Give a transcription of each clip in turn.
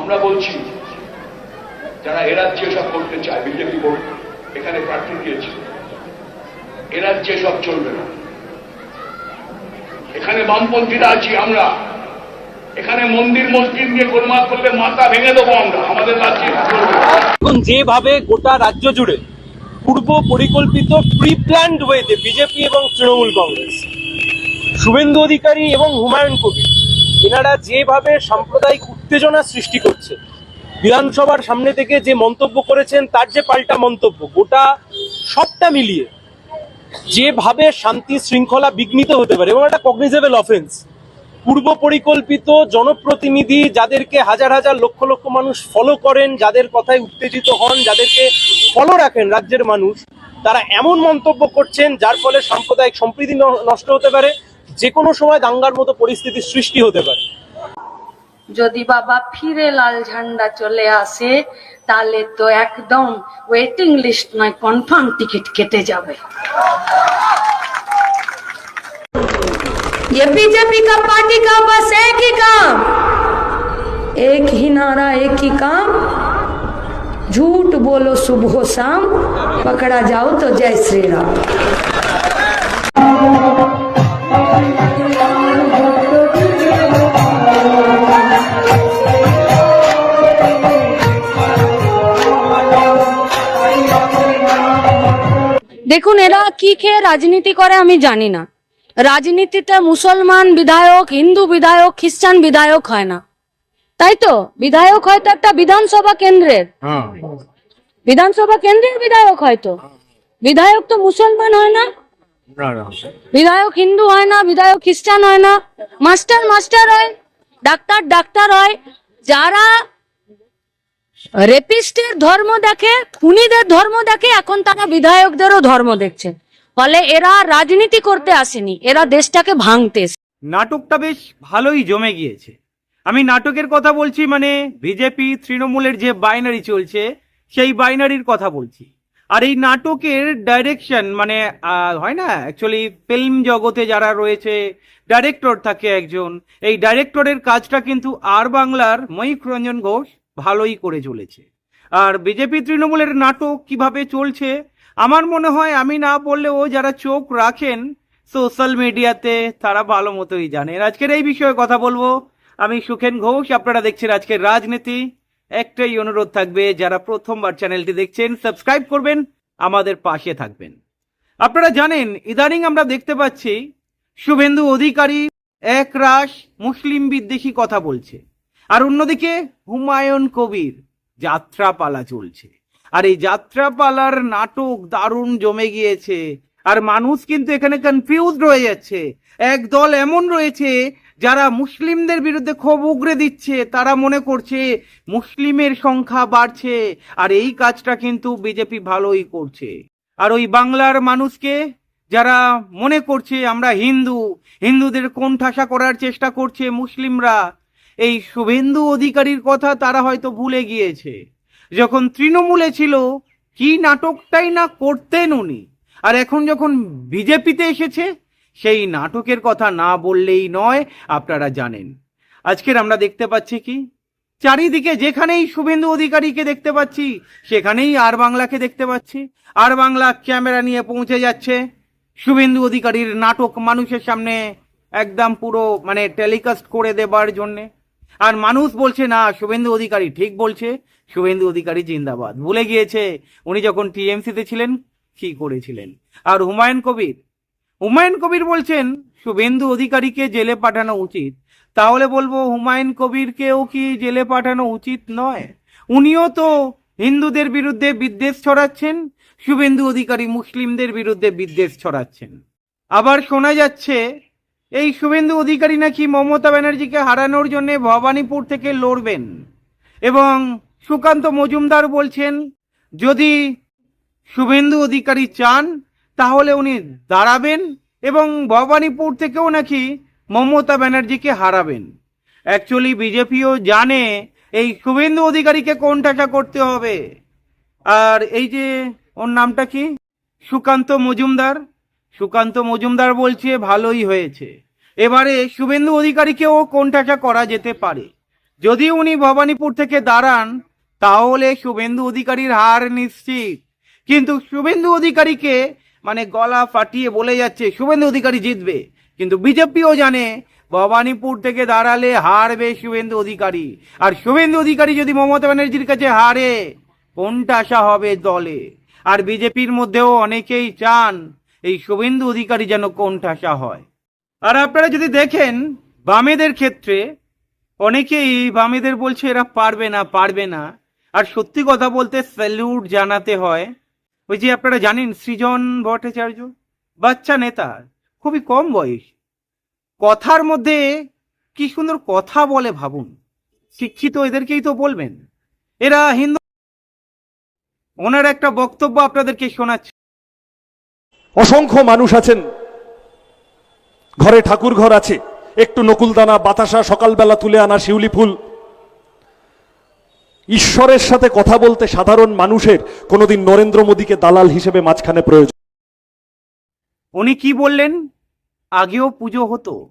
আমরা বলছি, যারা এরাজ্যে সব করতে চায়, বিজেপি ভোট এখানে প্রার্থী দিয়েছে। এরাজ্যে সব চলবে না। এখানে বামপন্থীরা আছি আমরা। এখানে মন্দির, মসজিদ নিয়ে গোলমাল করলে মাথা ভেঙে দেবো আমরা, আমাদের রাজ্যে এখন যেভাবে গোটা রাজ্য জুড়ে পূর্ব পরিকল্পিত প্রি প্ল্যান্ড ওয়েতে বিজেপি এবং তৃণমূল কংগ্রেস, শুভেন্দু অধিকারী এবং হুমায়ুন কবির, এনারা যেভাবে সাম্প্রদায়িক উত্তেজনা সৃষ্টি করছে। বিধানসভার সামনে থেকে যে মন্তব্য করেছেন, তার যে পাল্টা মন্তব্য, গোটা সবটা মিলিয়ে যেভাবে শান্তি শৃঙ্খলা বিঘ্নিত হতে পারে, এবং একটা কগনিজেবল অফেন্স পূর্ব পরিকল্পিত জনপ্রতিনিধি যাদেরকে হাজার হাজার লক্ষ লক্ষ মানুষ ফলো করেন, যাদের কথায় উত্তেজিত হন, যাদেরকে ফলো রাখেন রাজ্যের মানুষ, তারা এমন মন্তব্য করছেন যার ফলে সাম্প্রদায়িক সম্প্রীতি নষ্ট হতে পারে যে কোনো সময় দাঙ্গার মতো পরিস্থিতির সৃষ্টি হতে পারে। যদি বাবা ফিরে লাল ঝান্ডা চলে আসে তাহলে তো একদম ওয়েটিং লিস্ট নয় কনফার্ম টিকিট কেটে যাবে ये बीजेपी का पार्टी का बस एक ही काम एक ही नारा एक ही काम झूठ बोलो सुबह शाम पकड़ा जाओ तो जय श्री राम দেখুন এরা কি খেয়ে রাজনীতি করে আমি জানি না। রাজনীতিতে মুসলমান বিধায়ক হিন্দু বিধায়ক খ্রিস্টান বিধায়ক হয় না। তাই তো? বিধায়ক হয়তো একটা বিধানসভা কেন্দ্রের। বিধানসভা কেন্দ্রের বিধায়ক হয়তো বিধায়ক তো মুসলমান হয় না। বিধায়ক হিন্দু হয় না বিধায়ক খ্রিস্টান হয় না। মাস্টার মাস্টার হয় ডাক্তার ডাক্তার হয়। যারা রেপিস্টের ধর্ম দেখে, খুনিদের ধর্ম দেখে এখন তারা বিধায়কদেরও ধর্ম দেখছে। ফলে এরা রাজনীতি করতে আসেনি, এরা দেশটাকে ভাঙতে নাটকটা বেশ ভালোই জমে গিয়েছে। আমি নাটকের কথা বলছি মানে বিজেপি তৃণমূলের যে বাইনারি চলছে, সেই বাইনারির কথা বলছি। আর এই নাটকের ডাইরেকশন মানে হয় না? অ্যাকচুয়ালি ফিল্ম জগতে যারা রয়েছে ডাইরেক্টর থাকে একজন। এই ডাইরেক্টরের কাজটা কিন্তু আর বাংলার ময়ূখ রঞ্জন ঘোষ ভালোই করে চলেছে। আর বিজেপি তৃণমূলের নাটক কীভাবে চলছে, আমার মনে হয় আমি না বললেও যারা চোখ রাখেন সোশ্যাল মিডিয়াতে তারা ভালো মতোই জানেন। আজকের এই বিষয়ে কথা বলব, আমি সুখেন ঘোষ, আপনারা দেখছেন আজকের রাজনীতি। একটাই অনুরোধ থাকবে, যারা প্রথমবার চ্যানেলটি দেখছেন সাবস্ক্রাইব করবেন, আমাদের পাশে থাকবেন। আপনারা জানেন, ইদানিং আমরা দেখতে পাচ্ছি, শুভেন্দু অধিকারী এক রাশ মুসলিম বিদ্বেষী কথা বলছে। আর অন্যদিকে হুমায়ুন কবির, যাত্রাপালা চলছে। আর এই যাত্রাপালার নাটক দারুণ জমে গিয়েছে। আর মানুষ কিন্তু এখানে কনফিউজড রয়ে যাচ্ছে। এক দল এমন রয়েছে যারা মুসলিমদের বিরুদ্ধে ক্ষোভ উগরে দিচ্ছে। তারা মনে করছে মুসলিমের সংখ্যা বাড়ছে। আর এই কাজটা কিন্তু বিজেপি ভালোই করছে। আর ওই বাংলার মানুষকে যারা মনে করছে আমরা হিন্দু, হিন্দুদের কোণঠাসা করার চেষ্টা করছে মুসলিমরা এই শুভেন্দু অধিকারীর কথা তারা হয়তো ভুলে গিয়েছে। যখন তৃণমূলে ছিল, কি নাটকটাই না করতেন উনি? আর এখন যখন বিজেপিতে এসেছে, সেই নাটকের কথা না বললেই নয়, আপনারা জানেন। আজকের আমরা দেখতে পাচ্ছি কি? চারিদিকে যেখানেই শুভেন্দু অধিকারীকে দেখতে পাচ্ছি, সেখানেই আর বাংলাকে দেখতে পাচ্ছি। আর বাংলা ক্যামেরা নিয়ে পৌঁছে যাচ্ছে শুভেন্দু অধিকারীর নাটক মানুষের সামনে একদম পুরো মানে টেলিকাস্ট করে দেবার জন্যে। আর মানুষ বলছে, না, শুভেন্দু অধিকারী ঠিক বলছে, শুভেন্দু অধিকারী জিন্দাবাদ। ভুলে গিয়েছে, উনি যখন টিএমসিতে ছিলেন, কি করেছিলেন? আর হুমায়ুন কবির? হুমায়ুন কবির বলছেন, শুভেন্দু অধিকারীকে জেলে পাঠানো উচিত। তাহলে বলব, হুমায়ুন কবিরকেও কি জেলে পাঠানো উচিত নয়? উনিও তো হিন্দুদের বিরুদ্ধে বিদ্বেষ ছড়াচ্ছেন, শুভেন্দু অধিকারী মুসলিমদের বিরুদ্ধে বিদ্বেষ ছড়াচ্ছেন। আবার শোনা যাচ্ছে এই শুভেন্দু অধিকারী নাকি মমতা ব্যানার্জিকে হারানোর জন্য ভবানীপুর থেকে লড়বেন? এবং সুকান্ত মজুমদার বলছেন, যদি শুভেন্দু অধিকারী চান, তাহলে উনি দাঁড়াবেন এবং ভবানীপুর থেকেও নাকি মমতা ব্যানার্জিকে হারাবেন। অ্যাকচুয়ালি বিজেপিও জানে এই শুভেন্দু অধিকারীকে কোনটাটা করতে হবে। আর এই যে, ওর নামটা কি? সুকান্ত মজুমদার। সুকান্ত মজুমদার বলছে, ভালোই হয়েছে। এবারে শুভেন্দু অধিকারীকেও কোনটাটা করা যেতে পারে। যদি উনি ভবানীপুর থেকে দাঁড়ান, তাহলে শুভেন্দু অধিকারীর হার নিশ্চিত। কিন্তু শুভেন্দু অধিকারীকে মানে গলা ফাটিয়ে বলে যাচ্ছে, শুভেন্দু অধিকারী জিতবে। কিন্তু বিজেপিও জানে, ভবানীপুর থেকে দাঁড়ালে হারবে শুভেন্দু অধিকারী। আর শুভেন্দু অধিকারী যদি মমতা ব্যানার্জির কাছে হারে কোনটা আশা হবে দলে। আর বিজেপির মধ্যেও অনেকেই চান এই শুভেন্দু অধিকারী যেন কোন ঠাসা হয়। আর আপনারা যদি দেখেন, বামেদের ক্ষেত্রে অনেকেই বামেদের বলছে, এরা পারবে না পারবে না। আর সত্যি কথা বলতে স্যালুট জানাতে হয়। ওই যে আপনারা জানেন, সৃজন ভট্টাচার্য, বাচ্চা নেতা, খুবই কম বয়স। কথার মধ্যে কি সুন্দর কথা বলে ভাবুন। শিক্ষিত এদেরকেই তো বলবেন। এরা হিন্দু ওনার একটা বক্তব্য আপনাদেরকে শোনাচ্ছে। অসংখ্য মানুষ আছেন। ঘরে ঠাকুর ঘর আছে। একটু নকুলদানা, বাতাসা, সকালবেলা তুলে আনা শিউলি ফুল। ঈশ্বরের সাথে কথা বলতে সাধারণ মানুষের কোনোদিন নরেন্দ্র মোদীকে দালাল হিসেবে মাঝখানে প্রয়োজন। উনি কি বললেন? আগেও পুজো হতো।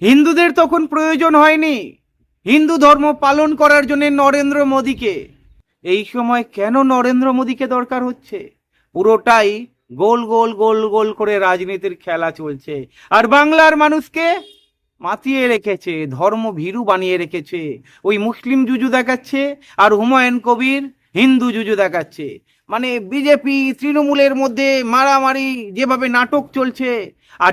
হিন্দুদের তখন প্রয়োজন হয়নি। হিন্দু ধর্ম পালন করার জন্য নরেন্দ্র মোদীকে। এই সময় কেন নরেন্দ্র মোদীকে দরকার হচ্ছে? পুরোটাই গোল গোল গোল গোল করে রাজনীতির খেলা চলছে। আর বাংলার মানুষকে মাতিয়ে রেখেছে, ধর্ম ভীরু বানিয়ে রেখেছে। ওই মুসলিম জুজু দেখাচ্ছে আর হুমায়ুন কবির হিন্দু জুজু দেখাচ্ছে। মানে বিজেপি তৃণমূলের মধ্যে মারামারি, যেভাবে নাটক চলছে, আর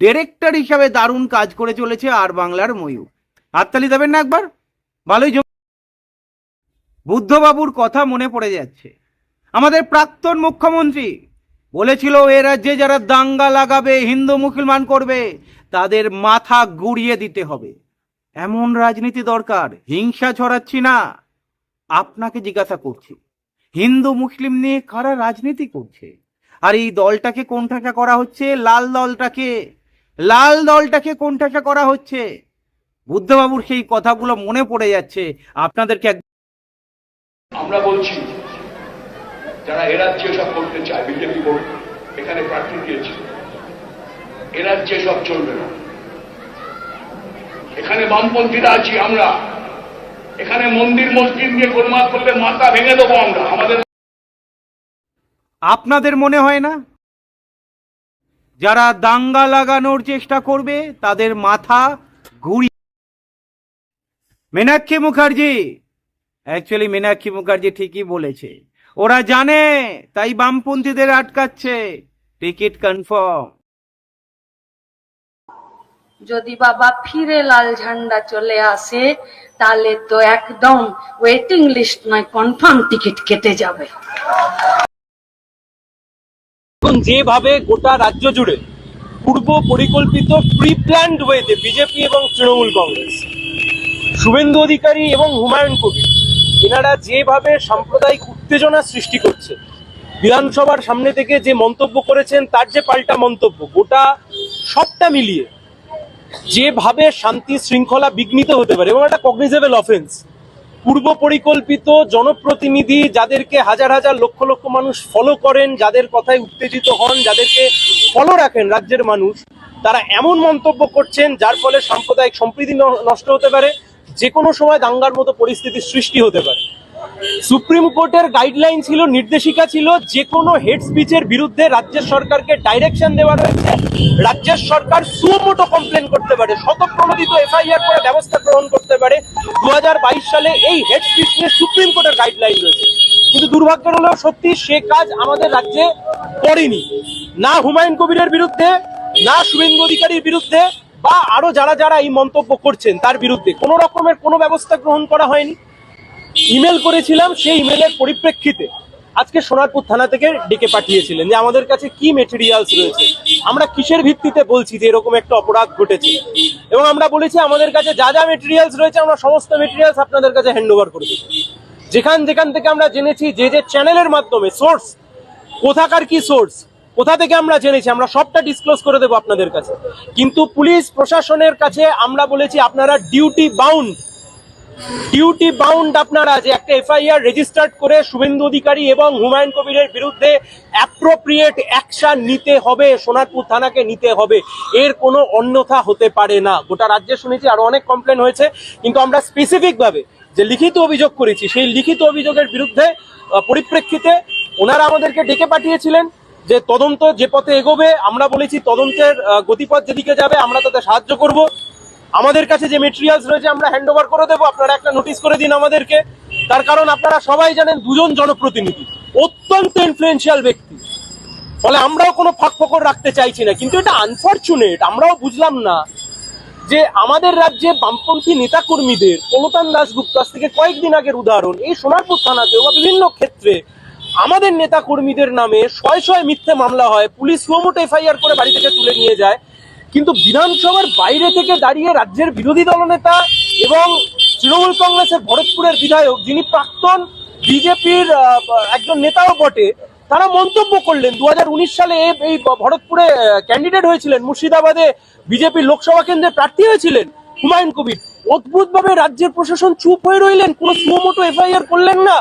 ডিরেক্টর হিসাবে দারুণ কাজ করে চলেছে আর বাংলার ময়ূর। হাততালি দেবেন না একবার? ভালোই বুদ্ধবাবুর কথা মনে পড়ে যাচ্ছে। আমাদের প্রাক্তন মুখ্যমন্ত্রী বলেছিল, এ রাজ্যে যারা দাঙ্গা লাগাবে, হিন্দু মুসলমান করবে, তাদের মাথা গুড়িয়ে দিতে হবে। এমন রাজনীতি দরকার, হিংসা ছড়াচ্ছি না। আপনাকে জিজ্ঞাসা করছি, হিন্দু মুসলিম নিয়ে কারা রাজনীতি করছে? আর এই দলটাকে কোন কোণঠাসা করা হচ্ছে? লাল দলটাকে। লাল দলটাকে কোন কোণঠাসা করা হচ্ছে? বুদ্ধবাবুর সেই কথাগুলো মনে পড়ে যাচ্ছে। আপনাদেরকে আমরা বলছি যারা এ রাজ্যে সব করতে চায়, বিজেপি করবে এখানে প্রার্থী দিয়েছে। এ রাজ্যে সব চলবে না। এখানে বামপন্থীরা আছি আমরা। এখানে মন্দির, মসজিদ নিয়ে গোলমাল করলে মাথা ভেঙে দেবো আমরা, আমাদের আপনাদের মনে হয় না? যারা দাঙ্গা লাগানোর চেষ্টা করবে, তাদের মাথা ঘুরি মীনাক্ষী মুখার্জি। অ্যাকচুয়ালি মীনাক্ষী মুখার্জি ঠিকই বলেছে। ওরা জানে তাই বামপন্থীদের আটকাচ্ছে। Ticket confirm. যদি বাবা ফিরে লাল ঝান্ডা চলে আসে তাহলে তো একদম ওয়েটিং লিস্ট নয় কনফার্ম টিকিট কেটে যাবে। যেভাবে গোটা রাজ্য জুড়ে পূর্ব পরিকল্পিত প্রি প্ল্যান্ড ওয়েতে বিজেপি এবং তৃণমূল কংগ্রেস শুভেন্দু অধিকারী এবং হুমায়ুন কবির এনারা যেভাবে সাম্প্রদায়িক উত্তেজনা সৃষ্টি করছে, বিধানসভার সামনে থেকে যে মন্তব্য করেছেন, তার যে পাল্টা মন্তব্য, গোটা সবটা মিলিয়ে যেভাবে শান্তি শৃঙ্খলা বিঘ্নিত হতে পারে, এবং একটা কগনিজেবল অফেন্স পূর্ব পরিকল্পিত জনপ্রতিনিধি যাদেরকে হাজার হাজার লক্ষ লক্ষ মানুষ ফলো করেন, যাদের কথায় উত্তেজিত হন, যাদেরকে ফলো রাখেন রাজ্যের মানুষ, তারা এমন মন্তব্য করছেন, যার ফলে সাম্প্রদায়িক সম্প্রীতি নষ্ট হতে পারে। যে কোনো সময় দাঙ্গার মতো পরিস্থিতির সৃষ্টি হতে পারে। সুপ্রিম কোর্টের গাইডলাইন ছিল, নির্দেশিকা ছিল যে কোনো হেড স্পিচের বিরুদ্ধে রাজ্যের সরকারকে ডাইরেকশন দেওয়া রয়েছে। রাজ্যের সরকার সুমোটো কমপ্লেন করতে পারে শতপ্রণোদিত এফআইআর করে ব্যবস্থা গ্রহণ করতে পারে। দুহাজার বাইশ সালে এই হেড স্পিচ নিয়ে সুপ্রিম কোর্টের গাইডলাইন রয়েছে। কিন্তু দুর্ভাগ্যের হলেও সত্যি সে কাজ আমাদের রাজ্যে করেনি। না হুমায়ুন কবিরের বিরুদ্ধে, না শুভেন্দু অধিকারীর বিরুদ্ধে বা আরও যারা যারা এই মন্তব্য করছেন তার বিরুদ্ধে কোনো রকমের কোনো ব্যবস্থা গ্রহণ করা হয়নি। ইমেল করেছিলাম, সেই ইমেলের পরিপ্রেক্ষিতে আজকে সোনারপুর থানা থেকে ডেকে পাঠিয়েছিলেন যে আমাদের কাছে কি মেটেরিয়ালস রয়েছে। আমরা কিসের ভিত্তিতে বলছি যে এরকম একটা অপরাধ ঘটেছে? এবং আমরা বলেছি আমাদের কাছে যা যা মেটেরিয়ালস রয়েছে, আমরা সমস্ত মেটেরিয়ালস আপনাদের কাছে হ্যান্ড ওভার করে দেবো। যেখান যেখান থেকে আমরা জেনেছি যে যে চ্যানেলের মাধ্যমে সোর্স কোথাকার কি সোর্স কোথা থেকে আমরা জেনেছি? আমরা সবটা ডিসক্লোজ করে দেবো আপনাদের কাছে। কিন্তু পুলিশ প্রশাসনের কাছে আমরা বলেছি, আপনারা ডিউটি বাউন্ড ডিউটি বাউন্ড আপনারা যে একটা এফআইআর রেজিস্টার্ড করে শুভেন্দু অধিকারী এবং হুমায়ুন কবিরের বিরুদ্ধে অ্যাপ্রোপ্রিয়েট অ্যাকশন নিতে হবে, সোনারপুর থানাকে নিতে হবে। এর কোনো অন্যথা হতে পারে না। গোটা রাজ্যে শুনেছি আরও অনেক কমপ্লেন হয়েছে, কিন্তু আমরা স্পেসিফিকভাবে যে লিখিত অভিযোগ করেছি, সেই লিখিত অভিযোগের বিরুদ্ধে পরিপ্রেক্ষিতে ওনারা আমাদেরকে ডেকে পাঠিয়েছিলেন। যে তদন্ত যে পথে এগোবে, আমরা বলেছি তদন্তের গতিপথ যেদিকে যাবে, আমরা তাতে সাহায্য করব। আমাদের কাছে যে মেটেরিয়ালস রয়েছে, আমরা হ্যান্ড ওভার করে দেবো। আপনারা একটা নোটিশ করে দিন আমাদেরকে। তার কারণ আপনারা সবাই জানেন, দুজন জনপ্রতিনিধি, অত্যন্ত ইনফ্লুয়েন্সিয়াল ব্যক্তি। ফলে আমরাও কোনো ফাঁক ফকর রাখতে চাইছি না। কিন্তু এটা আনফর্চুনেট আমরাও বুঝলাম না যে আমাদের রাজ্যে বামপন্থী নেতাকর্মীদের কলতান দাসগুপ্ত আজ থেকে কয়েকদিন আগের উদাহরণ, এই সোনারপুর থানাতে বা বিভিন্ন ক্ষেত্রে আমাদের নেতা কর্মীদের নামে শয় শয় মিথ্যে মামলা হয়, পুলিশ সুমোটো এফআইআর করে বাড়ি থেকে তুলে নিয়ে যায়। কিন্তু বিধানসভার বাইরে থেকে দাঁড়িয়ে রাজ্যের বিরোধী দলনেতা এবং তৃণমূল কংগ্রেসের ভরতপুরের বিধায়ক, যিনি প্রাক্তন বিজেপির একজন নেতাও বটে, তারা মন্তব্য করলেন। দু হাজার উনিশ সালে এই ভরতপুরে ক্যান্ডিডেট হয়েছিলেন। মুর্শিদাবাদে বিজেপির লোকসভা কেন্দ্রে প্রার্থী হয়েছিলেন হুমায়ুন কবির। অদ্ভুতভাবে রাজ্যের প্রশাসন চুপ হয়ে রইলেন, কোনো সুমোটো এফআইআর করলেন না।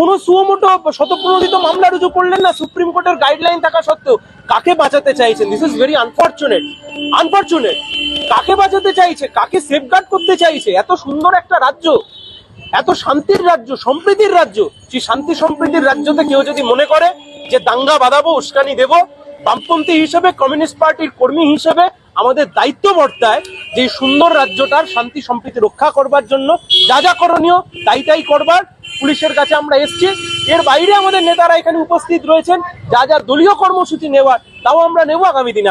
কোনো সুমোটো শতপ্রণোদিত মামলা রুজু করলেন না সুপ্রিম কোর্টের গাইডলাইন থাকা সত্ত্বেও। কাকে বাঁচাতে চাইছেন this is very unfortunate unfortunate কাকে বাঁচাতে চাইছে? কাকে সেফগার্ড করতে চাইছে? এত সুন্দর একটা রাজ্য। এত শান্তির রাজ্য, সম্প্রীতির রাজ্য। সেই শান্তি সম্প্রীতির রাজ্যতে কেউ যদি মনে করে যে দাঙ্গা বাঁধাবো, উস্কানি দেব, বামপন্থী হিসেবে, কমিউনিস্ট পার্টির কর্মী হিসেবে আমাদের দায়িত্ব বর্তায় যে সুন্দর রাজ্যটার শান্তি সম্প্রীতি রক্ষা করবার জন্য যা যা করণীয়, তাই তাই করবার। পুলিশের কাছে আমরা এসছি। এর বাইরে আমাদের নেতারা এখানে উপস্থিত রয়েছেন। যা যা দলীয় কর্মসূচি নেওয়ার, তাও আমরা নেব আগামী দিনে।